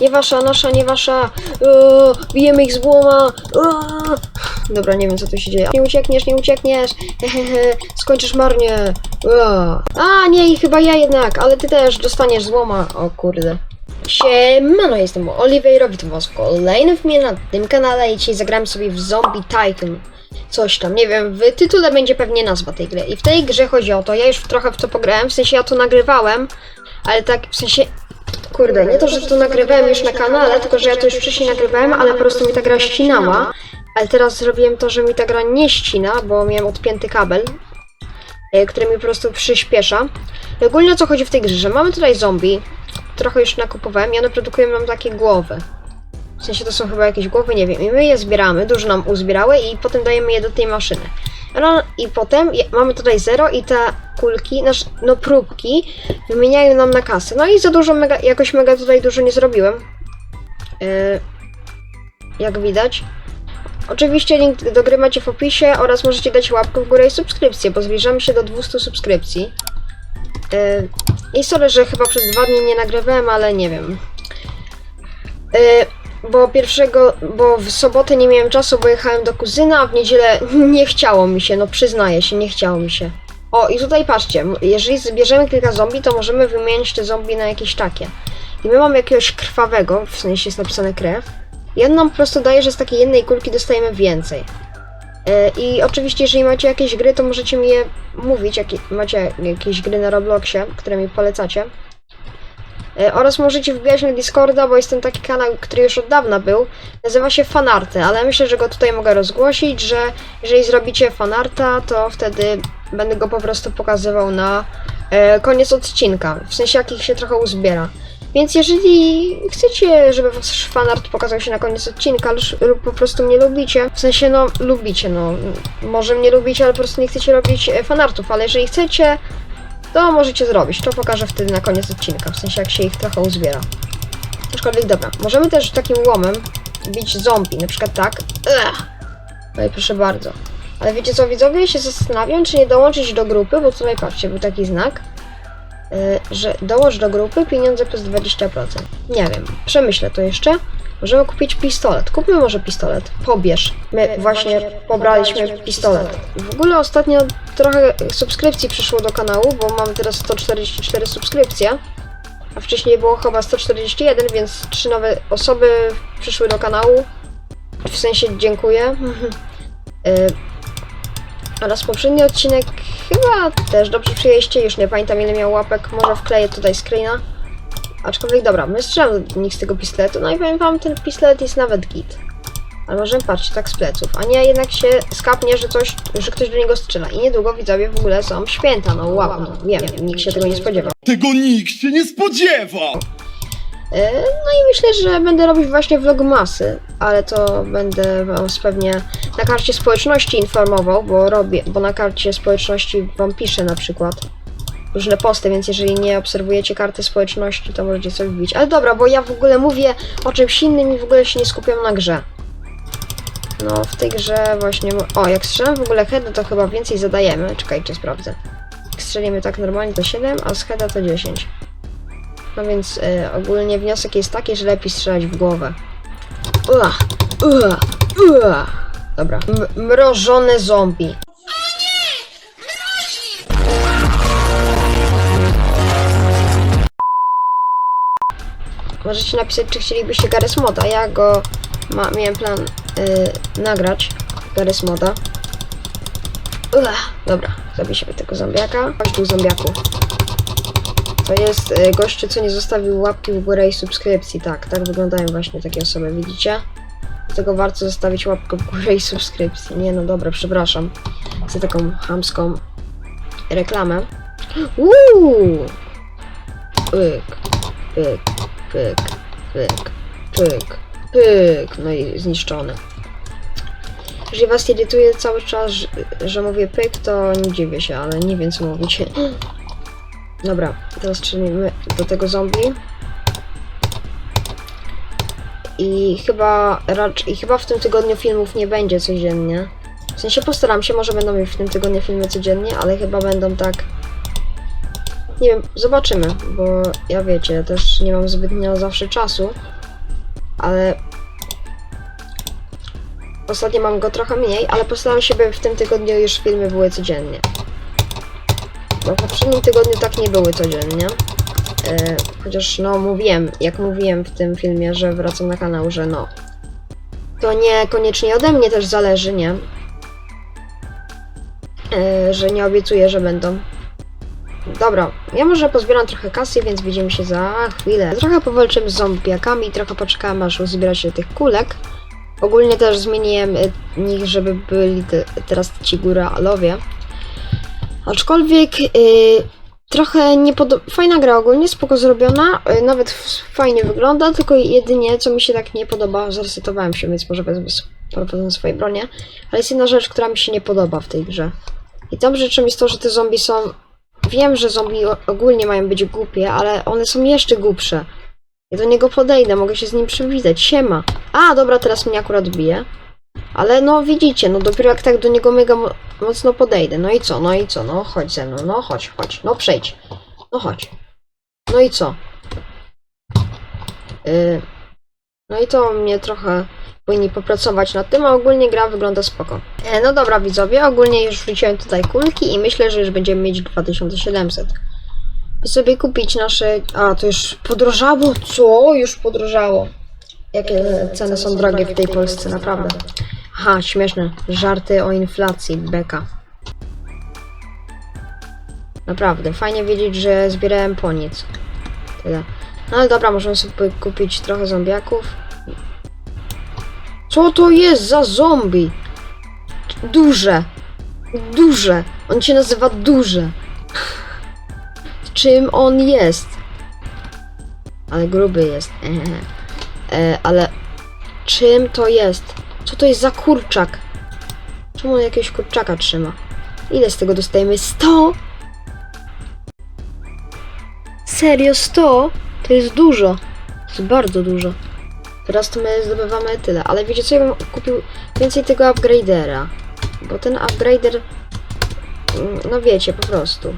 Nie wasza, nasza, nie wasza. Eee, bijemy ich z błoma. Eee. Dobra, nie wiem co tu się dzieje. Nie uciekniesz, nie uciekniesz. Hehehe, skończysz marnie. Eee. A, nie, i chyba ja jednak, ale ty też dostaniesz złoma. O kurde. Siemano, jestem Oliver, witam was w kolejnym filmie na tym kanale i dzisiaj zagrałem sobie w Zombie Tycoon. Coś tam, nie wiem, w tytule będzie pewnie nazwa tej gry. I w tej grze chodzi o to, ja już trochę w to pograłem, w sensie ja to nagrywałem, ale tak, w sensie, kurde, nie to, że to nagrywałem już na kanale, tylko że ja to już wcześniej nagrywałem, ale po prostu mi ta gra ścinała. Ale teraz zrobiłem to, że mi ta gra nie ścina, bo miałem odpięty kabel, e, który mi po prostu przyspiesza. I ogólnie o co chodzi w tej grze, że mamy tutaj zombie, trochę już nakupowałem i one produkują nam takie głowy. W sensie to są chyba jakieś głowy, nie wiem. I my je zbieramy, dużo nam uzbierały i potem dajemy je do tej maszyny. No, I potem mamy tutaj zero i te kulki, nasz, no próbki wymieniają nam na kasę. No i za dużo, mega, jakoś mega tutaj dużo nie zrobiłem. Yy, jak widać. Oczywiście link do gry macie w opisie oraz możecie dać łapkę w górę i subskrypcję, bo zbliżamy się do 200 subskrypcji. Yy, I sorry, że chyba przez dwa dni nie nagrywałem, ale nie wiem. Yy, bo pierwszego, bo w sobotę nie miałem czasu, bo jechałem do kuzyna, a w niedzielę nie chciało mi się, no przyznaję się, nie chciało mi się. O, i tutaj patrzcie, jeżeli zbierzemy kilka zombie, to możemy wymienić te zombie na jakieś takie. I my mamy jakiegoś krwawego, w sensie jest napisane krew. I on nam po prostu daje, że z takiej jednej kulki dostajemy więcej. Yy, I oczywiście, jeżeli macie jakieś gry, to możecie mi je mówić, jakie, macie jakieś gry na Robloxie, które mi polecacie. E, Oraz możecie wbijać na Discorda, bo jest ten taki kanał, który już od dawna był. Nazywa się Fanarty, ale myślę, że go tutaj mogę rozgłosić, że jeżeli zrobicie fanarta, to wtedy będę go po prostu pokazywał na e, koniec odcinka. W sensie jakich się trochę uzbiera. Więc jeżeli chcecie, żeby wasz fanart pokazał się na koniec odcinka lub, po prostu mnie lubicie, w sensie no lubicie, no może mnie lubicie, ale po prostu nie chcecie robić e, fanartów, ale jeżeli chcecie, to możecie zrobić. To pokażę wtedy na koniec odcinka, w sensie jak się ich trochę uzbiera. Aczkolwiek dobra, możemy też takim łomem bić zombie, na przykład tak. Ech. No i proszę bardzo. Ale wiecie co, widzowie, się zastanawiam, czy nie dołączyć do grupy, bo tutaj patrzcie, był taki znak, yy, że dołącz do grupy, pieniądze plus 20%. Nie wiem, przemyślę to jeszcze. Możemy kupić pistolet. Kupmy może pistolet. Pobierz. My właśnie pobraliśmy pistolet. W ogóle ostatnio trochę subskrypcji przyszło do kanału, bo mam teraz 144 subskrypcje. A wcześniej było chyba 141, więc trzy nowe osoby przyszły do kanału. W sensie dziękuję. Y, Oraz poprzedni odcinek chyba też dobrze przyjęliście, już nie pamiętam ile miał łapek, może wkleję tutaj screena. Aczkolwiek dobra, my strzelam do nich z tego pistoletu, no i powiem wam, ten pistolet jest nawet git. Ale możemy patrzeć tak z pleców, a nie jednak się skapnie, że coś, że ktoś do niego strzela. I niedługo widzowie w ogóle są święta, no wow, no, wiem, nikt się tego nie spodziewał. Tego nikt się nie spodziewał! E, No i myślę, że będę robić właśnie vlogmasy, ale to będę wam pewnie na karcie społeczności informował, bo robię, bo na karcie społeczności wam piszę na przykład różne posty, więc jeżeli nie obserwujecie karty społeczności, to możecie sobie wbić. Ale dobra, bo ja w ogóle mówię o czymś innym i w ogóle się nie skupiam na grze. No, w tej grze właśnie... O, jak strzelam w ogóle heada, to chyba więcej zadajemy. Czekajcie, sprawdzę. Jak strzelimy tak normalnie to 7, a z heada to 10. No więc y, ogólnie wniosek jest taki, że lepiej strzelać w głowę. Ua, ua, ua. Dobra. M- mrożone zombie. Możecie napisać, czy chcielibyście Garys Moda. Ja go ma, miałem plan y, nagrać. Garys Moda. Ua, dobra, zabijmy tego zombiaka. Chodź tu zombiaku. To jest y, gościu, co nie zostawił łapki w górę i subskrypcji. Tak, tak wyglądają właśnie takie osoby, widzicie? Dlatego warto zostawić łapkę w górę i subskrypcję. Nie, no dobra, przepraszam za taką chamską reklamę. Uuu! Pyk, pyk, pyk, pyk, pyk, pyk. No i zniszczony. Jeżeli was irytuje cały czas, że, że mówię pyk, to nie dziwię się, ale nie wiem co mówić. Dobra, teraz strzelimy do tego zombie. I chyba racz, i chyba w tym tygodniu filmów nie będzie codziennie. W sensie postaram się, może będą w tym tygodniu filmy codziennie, ale chyba będą tak. Nie wiem, zobaczymy, bo ja wiecie, ja też nie mam zbytnio zawsze czasu. ale ostatnio mam go trochę mniej, ale postaram się, by w tym tygodniu już filmy były codziennie. Bo w poprzednim tygodniu tak nie były codziennie. E, chociaż no mówiłem, jak mówiłem w tym filmie, że wracam na kanał, że no to nie koniecznie ode mnie też zależy, nie? E, że nie obiecuję, że będą. Dobra, ja może pozbieram trochę kasy, więc widzimy się za chwilę. Trochę powalczymy z zombiakami, trochę poczekałem aż uzbiera się tych kulek. Ogólnie też zmieniłem y, nich, żeby byli te, teraz ci góralowie. Aczkolwiek y, trochę nie podoba... Fajna gra ogólnie, spoko zrobiona, y, nawet fajnie wygląda, tylko jedynie co mi się tak nie podoba, zresetowałem się, więc może wezmę prowadzę swoje bronie, ale jest jedna rzecz, która mi się nie podoba w tej grze. I tą rzeczą jest to, że te zombie są Wiem, że zombie ogólnie mają być głupie, ale one są jeszcze głupsze. Ja do niego podejdę, mogę się z nim przywitać. Siema. A, dobra, teraz mnie akurat bije. Ale no widzicie, no dopiero jak tak do niego mega mo- mocno podejdę. No i co, no i co, no chodź ze mną, no chodź, chodź, no przejdź. No chodź. No i co? Yy, no i to mnie trochę powinni popracować nad tym, a ogólnie gra wygląda spoko. E, no dobra widzowie, ogólnie już wrzuciłem tutaj kulki i myślę, że już będziemy mieć 2700. By sobie kupić nasze... A, to już podrożało? Co? Już podrożało. Jakie ceny są drogie w tej Polsce, naprawdę. Aha, śmieszne. Żarty o inflacji, beka. Naprawdę, fajnie wiedzieć, że zbierałem po nic. Tyle. No ale dobra, możemy sobie kupić trochę zombiaków. Co to jest za zombie? Duże. Duże. On się nazywa Duże. Czym on jest? Ale gruby jest. E, ale czym to jest? Co to jest za kurczak? Czemu on jakiegoś kurczaka trzyma? Ile z tego dostajemy? 100? Serio 100? To jest dużo. To jest bardzo dużo. Teraz to my zdobywamy tyle, ale wiecie co, ja bym kupił więcej tego upgradera. Bo ten upgrader, mm, no wiecie, po prostu.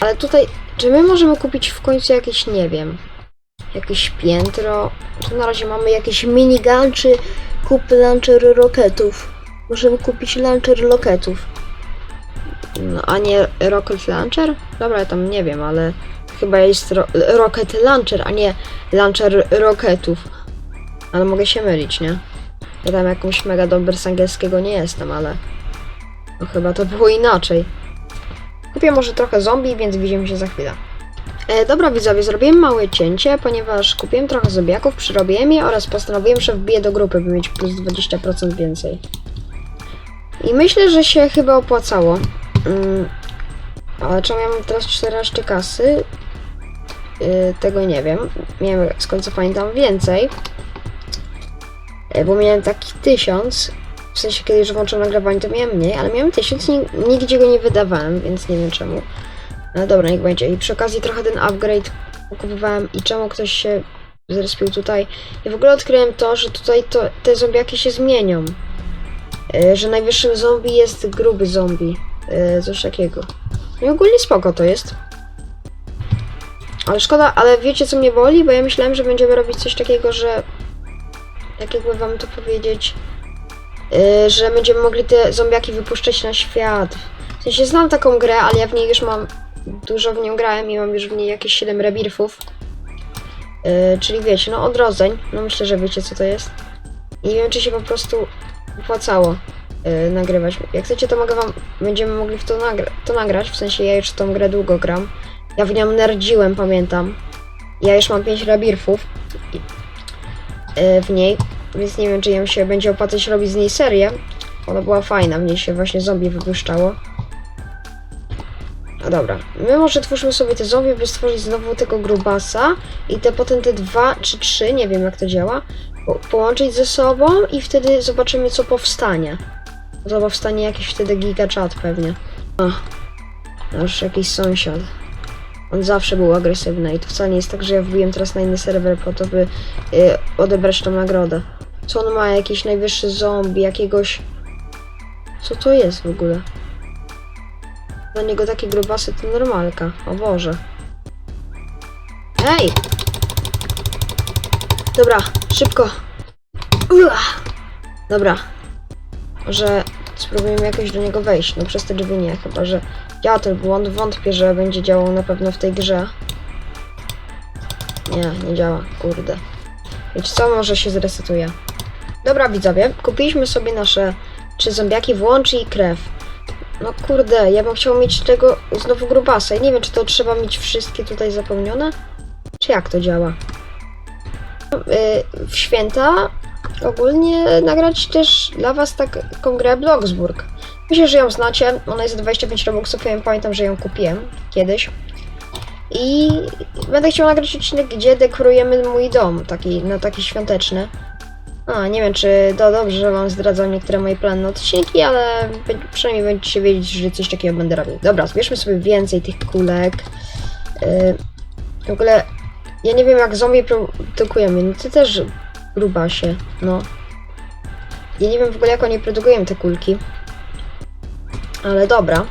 Ale tutaj, czy my możemy kupić w końcu jakieś, nie wiem, jakieś piętro? Tu na razie mamy jakieś minigun, czy kup launcher roketów. Możemy kupić launcher loketów. No, a nie rocket launcher? Dobra, ja tam nie wiem, ale chyba jest ro rocket launcher, a nie launcher roketów. Ale mogę się mylić, nie? Ja tam jakąś mega dobry z angielskiego nie jestem, ale... No chyba to było inaczej. Kupię może trochę zombie, więc widzimy się za chwilę. E, dobra widzowie, zrobiłem małe cięcie, ponieważ kupiłem trochę zombiaków, przyrobiłem je oraz postanowiłem, że wbiję do grupy, by mieć plus 20% więcej. I myślę, że się chyba opłacało. Mm, ale czemu ja mam teraz 14 kasy? Y, tego nie wiem. Miałem, z końca pamiętam, więcej. E, bo miałem taki tysiąc. W sensie, kiedy już włączyłem nagrywanie, to miałem mniej, ale miałem tysiąc i nigdzie go nie wydawałem, więc nie wiem czemu. Ale dobra, niech będzie. I przy okazji trochę ten upgrade kupowałem i czemu ktoś się zrespił tutaj. I w ogóle odkryłem to, że tutaj to, te zombiaki się zmienią. E, że najwyższym zombie jest gruby zombie. E, coś takiego. No i ogólnie spoko to jest. Ale szkoda, ale wiecie co mnie boli? Bo ja myślałem, że będziemy robić coś takiego, że... Jak jakby wam to powiedzieć... Yy, że będziemy mogli te zombiaki wypuszczać na świat. W sensie znam taką grę, ale ja w niej już mam... Dużo w nią grałem i mam już w niej jakieś 7 rebirfów. Yy, czyli wiecie, no odrodzeń. No myślę, że wiecie co to jest. Nie wiem, czy się po prostu opłacało yy, nagrywać. Jak chcecie, to mogę wam... Będziemy mogli w to, nagra to nagrać. W sensie ja już tą grę długo gram. Ja w nią nerdziłem, pamiętam. Ja już mam 5 rabirfów i- e, w niej, więc nie wiem, czy ją się będzie opłacać robić z niej serię. Ona była fajna, w niej się właśnie zombie wypuszczało. No dobra, my może twórzmy sobie te zombie, by stworzyć znowu tego grubasa i te potem te dwa czy trzy, nie wiem jak to działa, po połączyć ze sobą i wtedy zobaczymy co powstanie. To powstanie jakiś wtedy gigachat pewnie. O, nasz jakiś sąsiad. On zawsze był agresywny i to wcale nie jest tak, że ja wbiłem teraz na inny serwer po to, by y, odebrać tą nagrodę. Co on ma? Jakiś najwyższy zombie, jakiegoś... Co to jest w ogóle? Dla niego takie grubasy to normalka. O Boże. Hej! Dobra, szybko. Ua! Dobra. Może spróbujemy jakoś do niego wejść. No przez te drzwi nie, chyba że działa ten błąd. Wątpię, że będzie działał na pewno w tej grze. Nie, nie działa, kurde. Wiecie co, może się zresetuje. Dobra widzowie, kupiliśmy sobie nasze trzy zombiaki, włącz i krew. No kurde, ja bym chciał mieć tego znowu grubasa i nie wiem, czy to trzeba mieć wszystkie tutaj zapełnione? Czy jak to działa? Yy, w święta ogólnie nagrać też dla was tak, taką grę Bloxburg. Myślę, że ją znacie. Ona jest za 25 robuxów, ja pamiętam, że ją kupiłem kiedyś. I będę chciał nagrać odcinek, gdzie dekorujemy mój dom, taki, no taki świąteczny. A, nie wiem, czy to dobrze, że wam zdradzam niektóre moje plany na odcinki, ale przynajmniej będziecie wiedzieć, że coś takiego będę robił. Dobra, zbierzmy sobie więcej tych kulek. Yy, w ogóle, ja nie wiem jak zombie produkujemy, no ty też grubasie, no. Ja nie wiem w ogóle jak oni produkują te kulki. Ale dobra.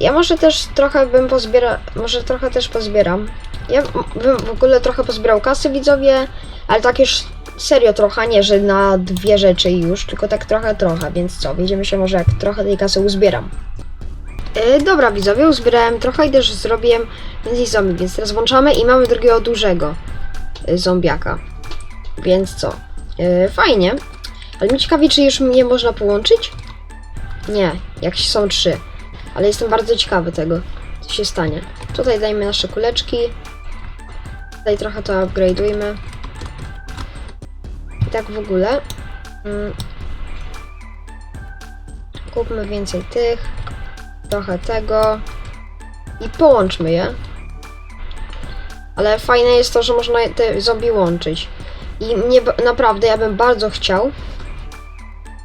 Ja może też trochę bym pozbiera, może trochę też pozbieram. Ja bym w ogóle trochę pozbierał kasy widzowie, ale tak już serio trochę, nie że na dwie rzeczy już, tylko tak trochę trochę, więc co, wiedziemy się może jak trochę tej kasy uzbieram. Yy, dobra widzowie, uzbierałem trochę i też zrobiłem więcej zombie, więc teraz włączamy i mamy drugiego dużego yy, zombiaka. Więc co? Yy, fajnie. Ale mi ciekawi, czy już mnie można połączyć? Nie, jak są trzy. Ale jestem bardzo ciekawy tego, co się stanie. Tutaj dajmy nasze kuleczki. Tutaj trochę to upgrade'ujmy. I tak w ogóle. Mm. Kupmy więcej tych. Trochę tego. I połączmy je. Ale fajne jest to, że można te zombie łączyć. I naprawdę, ja bym bardzo chciał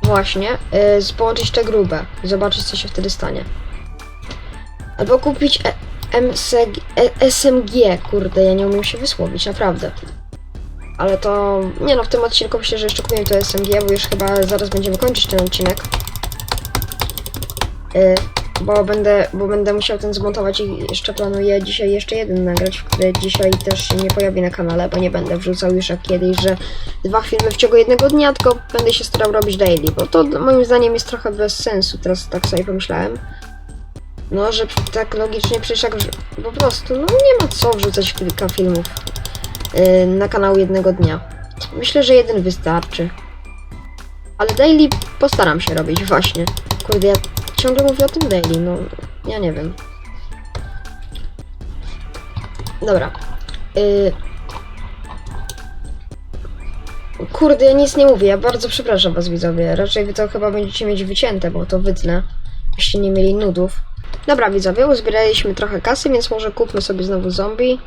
właśnie y, połączyć te grube i zobaczyć, co się wtedy stanie. Albo kupić e MCG, e SMG, kurde, ja nie umiem się wysłowić, naprawdę. Ale to, nie no, w tym odcinku myślę, że jeszcze kupimy to SMG, bo już chyba zaraz będziemy kończyć ten odcinek. Y, bo będę, bo będę musiał ten zmontować i jeszcze planuję dzisiaj jeszcze jeden nagrać, który dzisiaj też nie pojawi na kanale, bo nie będę wrzucał już jak kiedyś, że dwa filmy w ciągu jednego dnia, tylko będę się starał robić daily, bo to moim zdaniem jest trochę bez sensu, teraz tak sobie pomyślałem. No, że tak logicznie przecież jak po prostu, no nie ma co wrzucać kilka filmów yy, na kanał jednego dnia. Myślę, że jeden wystarczy. Ale daily postaram się robić, właśnie. Kurde, ja ciągle mówię o tym daily, no ja nie wiem. Dobra. Yy... Kurde, ja nic nie mówię, ja bardzo przepraszam was widzowie. Raczej wy to chyba będziecie mieć wycięte, bo to wytnę. Byście nie mieli nudów. Dobra widzowie, uzbieraliśmy trochę kasy, więc może kupmy sobie znowu zombie.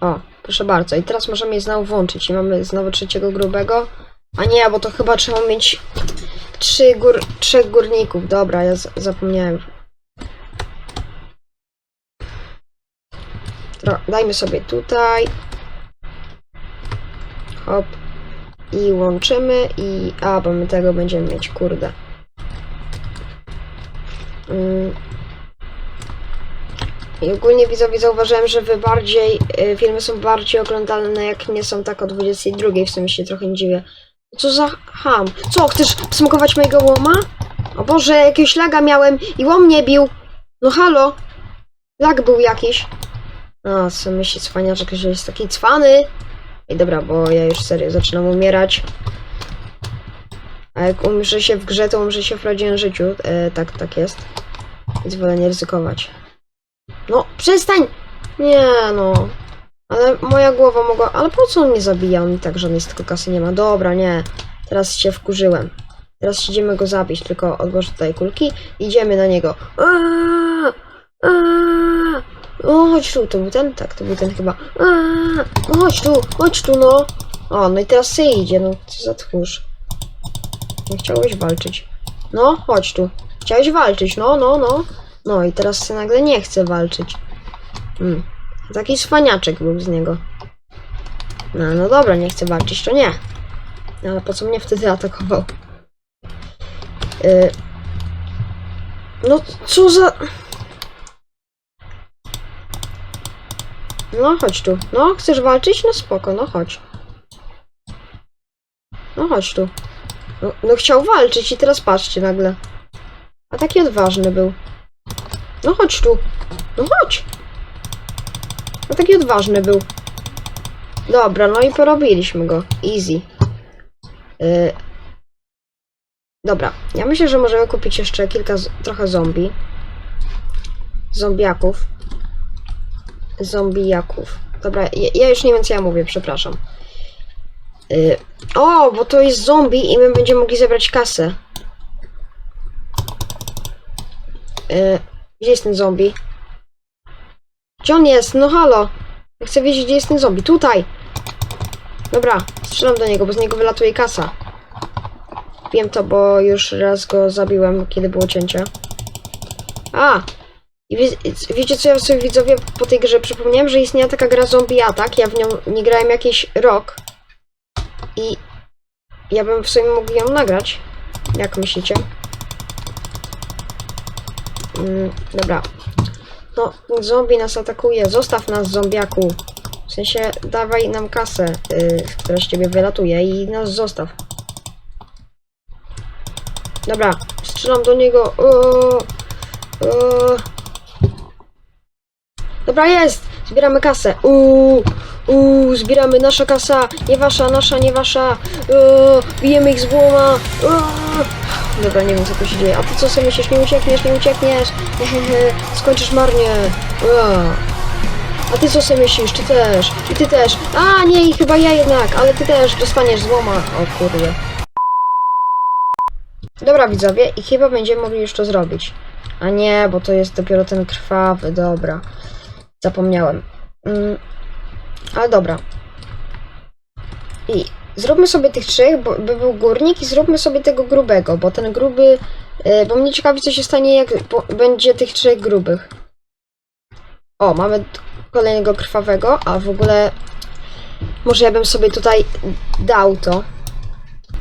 O, proszę bardzo. I teraz możemy je znowu włączyć. I mamy znowu trzeciego grubego. A nie, bo to chyba trzeba mieć trzy gór, trzech górników. Dobra, ja zapomniałem. Tro- dajmy sobie tutaj. Hop. I łączymy i... A, bo my tego będziemy mieć, kurde. Mm. I ogólnie widzowie zauważyłem, że wy bardziej, y, filmy są bardziej oglądalne jak nie są tak o 22, w sumie się trochę nie dziwię. Co za ham? Co, chcesz smokować mojego łoma? O Boże, jakiegoś laga miałem i łom mnie bił. No halo? Lag był jakiś. A, co myśli cwaniaczek, że jest taki cwany? Ej, dobra, bo ja już serio zaczynam umierać. A jak umrze się w grze, to umrze się w prawdziwym życiu. E, tak, tak jest. Więc wolę nie ryzykować. No, przestań! Nie no. Ale moja głowa mogła... Ale po co on mnie zabija? On i tak żadnej z tego kasy nie ma. Dobra, nie. Teraz się wkurzyłem. Teraz idziemy go zabić, tylko odłożę tutaj kulki. Idziemy na niego. Aaaa! Aaaa! O, chodź tu, to był ten? Tak, to był ten chyba. Aaaa! No chodź tu, chodź tu, no. O, no i teraz sy idzie, no co za tchórz. Nie chciałeś walczyć. No, chodź tu. Chciałeś walczyć, no, no, no. No i teraz sy nagle nie chce walczyć. Hmm. Taki swaniaczek był z niego. No, no dobra, nie chce walczyć, to nie. Ale po co mnie wtedy atakował? Yy... No, co za... No, chodź tu. No, chcesz walczyć? No spoko, no chodź. No chodź tu. No, no chciał walczyć i teraz patrzcie nagle. A taki odważny był. No chodź tu. No chodź. A taki odważny był. Dobra, no i porobiliśmy go. Easy. Yy. Dobra, ja myślę, że możemy kupić jeszcze kilka, trochę zombie. Zombiaków. Zombijaków. Dobra, ja, ja już nie wiem co ja mówię, przepraszam. Yy. O, bo to jest zombie i my będziemy mogli zebrać kasę. Yy. Gdzie jest ten zombie? Gdzie on jest? No halo! Ja chcę wiedzieć, gdzie jest ten zombie. Tutaj! Dobra, strzelam do niego, bo z niego wylatuje kasa. Wiem to, bo już raz go zabiłem, kiedy było cięcie. A! I wie, wiecie co ja sobie widzowie po tej grze przypomniałem, że istniała taka gra Zombie Attack. Ja w nią nie grałem jakiś rok. I ja bym w sumie mógł ją nagrać. Jak myślicie? Mm, dobra. No, zombie nas atakuje. Zostaw nas, zombiaku. W sensie, dawaj nam kasę, yy, która z ciebie wylatuje i nas zostaw. Dobra, strzelam do niego. O. Dobra, jest! Zbieramy kasę. Uuu, uuu, zbieramy nasza kasa. Nie wasza, nasza, nie wasza. Uuu, bijemy ich z głoma. Dobra, nie wiem co tu się dzieje. A ty co sobie myślisz? Nie uciekniesz, nie uciekniesz. Skończysz marnie. A ty co sobie myślisz? Ty też. I ty też. A, nie, chyba ja jednak, ale ty też dostaniesz złoma. O kurde. Dobra widzowie, i chyba będziemy mogli już to zrobić. A nie, bo to jest dopiero ten krwawy, dobra. Zapomniałem. Mm, ale dobra. I zróbmy sobie tych trzech, bo by był górnik i zróbmy sobie tego grubego, bo ten gruby... y, bo mnie ciekawi co się stanie jak po, będzie tych trzech grubych. O, mamy kolejnego krwawego, a w ogóle... Może ja bym sobie tutaj dał to.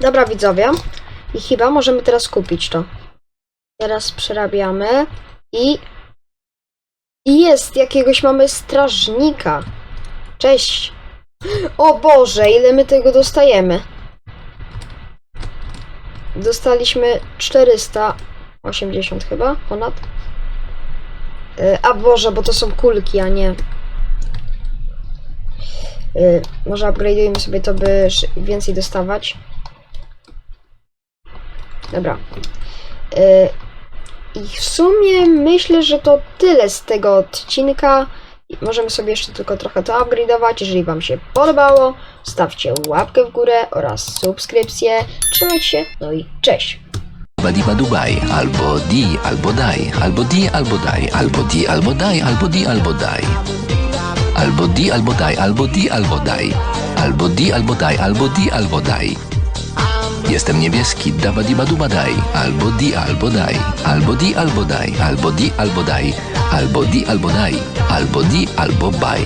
Dobra widzowie. I chyba możemy teraz kupić to. Teraz przerabiamy i... Jest! Jakiegoś mamy strażnika. Cześć! O Boże, ile my tego dostajemy? Dostaliśmy 480 chyba, ponad. Y, A Boże, bo to są kulki, a nie... Y, Może upgrade'ujmy sobie to, by więcej dostawać. Dobra. I w sumie myślę, że to tyle z tego odcinka. Możemy sobie jeszcze tylko trochę to upgrade'ować. Jeżeli Wam się podobało, stawcie łapkę w górę oraz subskrypcję. Trzymajcie się, no i cześć! Badiba Dubaj, albo di, albo daj, albo di, albo daj, albo di, albo daj, albo di, albo daj. Albo di, albo daj, albo di, albo daj. Albo di, albo daj, albo di, albo daj. Jestem niebieski, dabadiba duba daj. Albo di, albo daj. Albo di, albo daj. Albo di, albo daj. Albo di, albo daj. Albo di, albo baj.